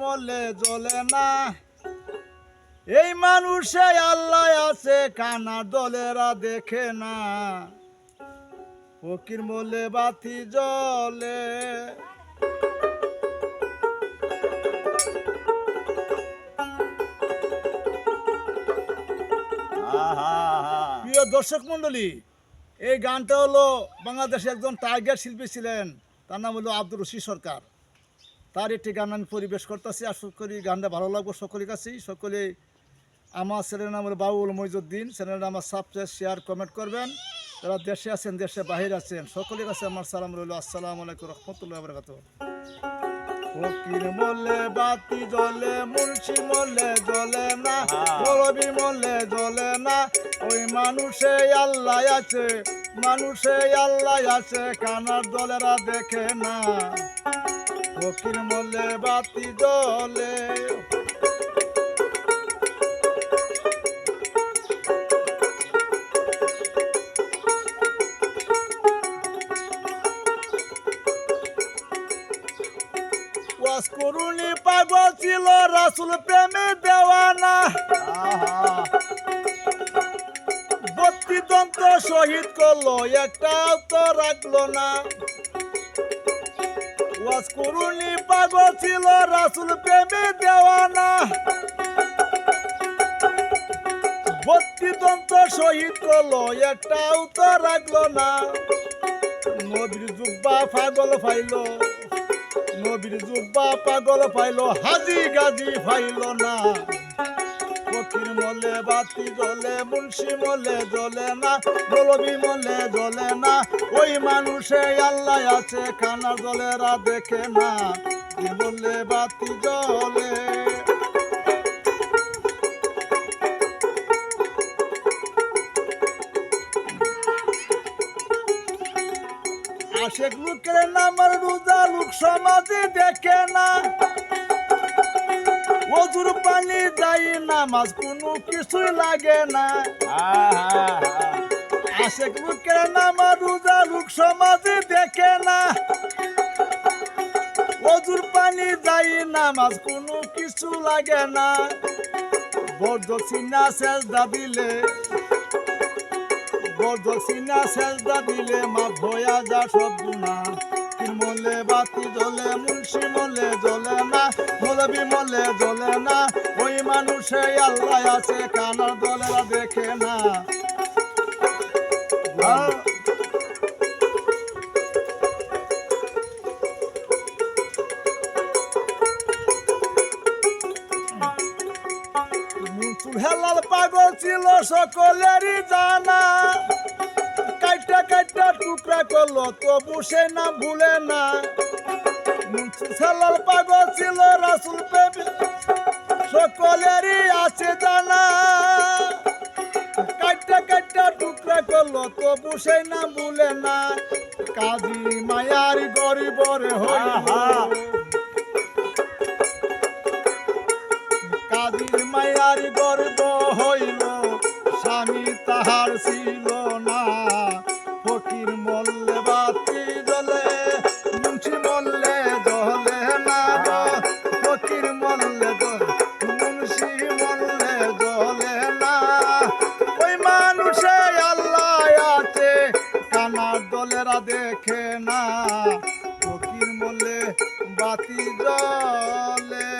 মলে জ্বলে না। এই মানুষে আল্লাহ আছে, কানা দলেরা দেখে না। ফকির মলে বাতি জ্বলে। প্রিয় দর্শক মন্ডলী এই গানটা হলো বাংলাদেশে একজন টাইগার শিল্পী ছিলেন। তার নাম হলো আব্দুর রশিদ সরকার। তার একটি গান আমি পরিবেশ করতেছি আশা করি গানটা ভালো লাগবে, সকলের কাছেই। সকলে আমার চ্যানেলের নাম হলো বাবুল মইজুদ্দিন চ্যানেলটা আমার সাবস্ক্রাইব শেয়ার, কমেন্ট করবেন। যারা দেশে আছেন, দেশে বাহির আছেন, সকলের কাছে আমার সালাম রইল। আসসালামু আলাইকুম রহমতুল্লাহ বরকাত ফকির মলে বাতি জ্বলে, মুন্সি মলে জ্বলে না গরবি মলে জ্বলে না। ওই মানুষে আল্লাহ আছে, মানুষে আল্লাহ আছে, কানার দলেরা দেখে না। ফকির মলে বাতি জ্বলে। ওয়াস করুনি পাগল ছিল, রাসুল প্রেমে দেওয়ানা। বক্তিদন্ত শহীদ করল তো রাখল না। ওয়াস করুনি, পাগল ছিল, রাসুল প্রেমে দেওয়ানা। বত্তি দন্ত শহীদ করল, একটাও তো রাখল না। নবীর জুব্বা পাগল ফাইলো, নবীর জুব্বা পাগল পাইলো হাজি গাজি পাইল না। ফকির মলে, বাতি জ্বলে, মুন্সি মলে জ্বলে না, মৌলবি মলে জ্বলে না। ওই মানুষে আল্লাহ আছে খানা জলেরা দেখে না। কি বললে বাতি জ্বলে। আশেক লোকের নামার রোজা লোক সমাজে দেখে না। অজুর পানি যাই নামাজ কোনো কিছুই লাগে না। আশেক লোকের নামার রোজা লোক সমাজে দেখে না। অজুর পানি যাই নামাজ কোনো কিছু লাগে না। বর্দ সিনা সেজদা দিলে, বর্দ সিনা সেজদা দিলে মা ভয়া যা সব গুণা মলে বাতি জ্বলে মুন্সি মলে জ্বলে না, মলবি মলে জ্বলে না। ওই মানুষে আল্লাহ আছে, কানার দলেরা দেখে না। হেলাল পাগল ছিল সকলেরই জানা। কাইটা কাইটা টুকরা করল তবু সে নাম ভুলে না। হেলাল পাগল ছিল রাসুল প্রেমী। সকলেরই আছে জানা। কাইটা কাইটা টুকরা করল তবু সে নাম ভুলে না। কাজী মায়ার গরিবরে কাজীর মায়ার গর্ব হইল স্বামী তাহার ছিল দেখে না ফকির মোলে বাতি জলে